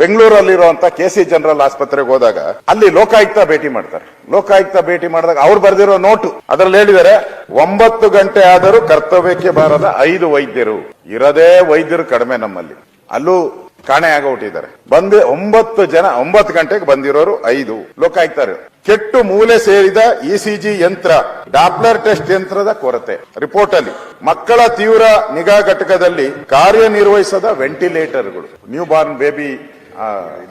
ಬೆಂಗಳೂರಲ್ಲಿರುವಂತ K C general ಆಸ್ಪತ್ರೆಗೆ ಹೋದಾಗ ಅಲ್ಲಿ ಲೋಕಾಯುಕ್ತ ಭೇಟಿ ಮಾಡ್ತಾರೆ. ಲೋಕಾಯುಕ್ತ ಭೇಟಿ ಮಾಡಿದಾಗ ಅವ್ರು ಬರೆದಿರೋ ನೋಟು. ಅದರಲ್ಲಿ ಹೇಳಿದರೆ ಒಂಬತ್ತು ಗಂಟೆ ಆದರೂ ಕರ್ತವ್ಯಕ್ಕೆ ಬಾರದ ಐದು ವೈದ್ಯರು. ಇರದೇ ವೈದ್ಯರು ಕಡಿಮೆ ನಮ್ಮಲ್ಲಿ. ಅಲ್ಲೂ ಕಾಣೆ ಹುಟ್ಟಿದ್ದಾರೆ. ಬಂದು ಒಂಬತ್ತು ಜನ, ಒಂಬತ್ತು ಗಂಟೆಗೆ ಬಂದಿರೋರು ಐದು ಲೋಕಾಯುಕ್ತರು. ಕೆಟ್ಟು ಮೂಲೆ ಸೇರಿದ ಇಸಿಜಿ ಯಂತ್ರ, ಡಾಪ್ಲರ್ ಟೆಸ್ಟ್ ಯಂತ್ರದ ಕೊರತೆ. ರಿಪೋರ್ಟ್ ಅಲ್ಲಿ ಮಕ್ಕಳ ತೀವ್ರ ನಿಗಾ ಘಟಕದಲ್ಲಿ ಕಾರ್ಯನಿರ್ವಹಿಸದ ವೆಂಟಿಲೇಟರ್ಗಳು. ನ್ಯೂ ಬಾರ್ನ್ ಬೇಬಿ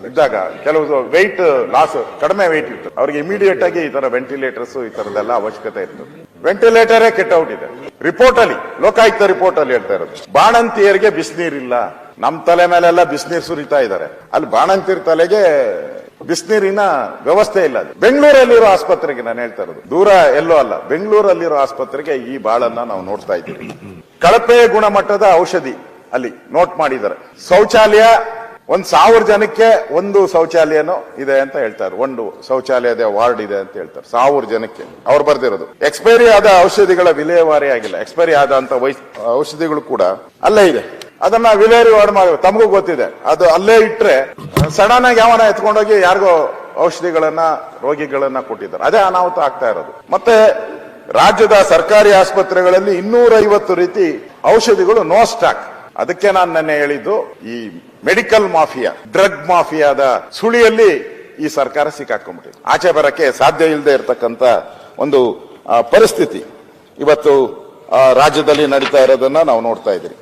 ಇದ್ದಾಗ ಕೆಲವು ವೆಯ್ಟ್ ಲಾಸ್, ಕಡಿಮೆ ವೆಯ್ಟ್ ಇತ್ತು. ಅವ್ರಿಗೆ ಇಮಿಡಿಯೇಟ್ ಆಗಿ ಈ ತರ ವೆಂಟಿಲೇಟರ್ಸ್, ಈ ತರದೆಲ್ಲ ಅವಶ್ಯಕತೆ ಇತ್ತು. ವೆಂಟಿಲೇಟರೇ ಕೆಟ್ಟೌಟ್ ಇದೆ ರಿಪೋರ್ಟ್ ಅಲ್ಲಿ ಲೋಕಾಯುಕ್ತ ರಿಪೋರ್ಟ್ ಅಲ್ಲಿ ಹೇಳ್ತಾ ಇರೋದು. ಬಾಣಂತಿಯರಿಗೆ ಬಿಸಿನೀರಿಲ್ಲ. ನಮ್ ತಲೆ ಮೇಲೆಲ್ಲ ಬಿಸಿನೀರು ಸುರಿತಾ ಇದ್ದಾರೆ ಅಲ್ಲಿ ಬಾಣಂತಿರ್ ತಲೆಗೆ ಬಿಸಿನೀರಿನ ವ್ಯವಸ್ಥೆ ಇಲ್ಲ. ಬೆಂಗಳೂರಲ್ಲಿರೋ ಆಸ್ಪತ್ರೆಗೆ ನಾನು ಹೇಳ್ತಾ ಇರೋದು. ದೂರ ಎಲ್ಲೋ ಅಲ್ಲ, ಬೆಂಗಳೂರಲ್ಲಿರೋ ಆಸ್ಪತ್ರೆಗೆ ಈ ಬಾಳನ್ನ ನಾವು ನೋಡ್ತಾ ಇದ್ದೀವಿ. ಕಳಪೆ ಗುಣಮಟ್ಟದ ಔಷಧಿ ಅಲ್ಲಿ ನೋಟ್ ಮಾಡಿದ್ದಾರೆ. ಶೌಚಾಲಯ, ಒಂದ್ ಸಾವಿರ ಜನಕ್ಕೆ ಒಂದು ಶೌಚಾಲಯನೂ ಇದೆ ಅಂತ ಹೇಳ್ತಾರೆ ಒಂದು ಶೌಚಾಲಯದ ವಾರ್ಡ್ ಇದೆ ಅಂತ ಹೇಳ್ತಾರೆ. ಸಾವಿರ ಜನಕ್ಕೆ. ಅವ್ರು ಬರ್ದಿರೋದು. ಎಕ್ಸ್ಪೈರಿ ಆದ ಔಷಧಿಗಳ ವಿಲೇವಾರಿ ಆಗಿಲ್ಲ. ಎಕ್ಸ್ಪೈರಿ ಆದಂತ ಔಷಧಿಗಳು ಕೂಡ ಅಲ್ಲೇ ಇದೆ. ಅದನ್ನ ವಾರ್ಡ್ ಮಾಡಿ ತಮಗೂ ಗೊತ್ತಿದೆ. ಅದು ಅಲ್ಲೇ ಇಟ್ರೆ ಸಡನ್ ಆಗಿ ಯಾವನ ಎತ್ಕೊಂಡೋಗಿ ಯಾರಿಗೋ ಔಷಧಿಗಳನ್ನ, ರೋಗಿಗಳನ್ನ ಕೊಟ್ಟಿದ್ದಾರೆ. ಅದೇ ಅನಾಹುತ ಆಗ್ತಾ ಇರೋದು. ಮತ್ತೆ ರಾಜ್ಯದ ಸರ್ಕಾರಿ ಆಸ್ಪತ್ರೆಗಳಲ್ಲಿ ಇನ್ನೂರ ಐವತ್ತು ರೀತಿ ಔಷಧಿಗಳು ನೋ ಸ್ಟಾಕ್. ಅದಕ್ಕೆ ನಾನು ನೆನ್ನೆ ಹೇಳಿದ್ದು, ಈ ಮೆಡಿಕಲ್ ಮಾಫಿಯಾ, ಡ್ರಗ್ ಮಾಫಿಯಾದ ಸುಳಿಯಲ್ಲಿ ಈ ಸರ್ಕಾರ ಸಿಕ್ಕಾಕೊಂಡ್ಬಿಟ್ಟಿದೆ. ಆಚೆ ಬರಕ್ಕೆ ಸಾಧ್ಯ ಇಲ್ಲದೆ ಇರತಕ್ಕಂತ ಒಂದು ಪರಿಸ್ಥಿತಿ ಇವತ್ತು ರಾಜ್ಯದಲ್ಲಿ ನಡೀತಾ ಇರೋದನ್ನ ನಾವು ನೋಡ್ತಾ ಇದ್ದೀವಿ